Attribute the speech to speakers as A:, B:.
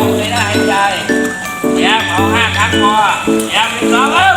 A: ผมเลยได้หายใจแย้มเอาห้าครั้งพอแย้มเป็นสองเอ้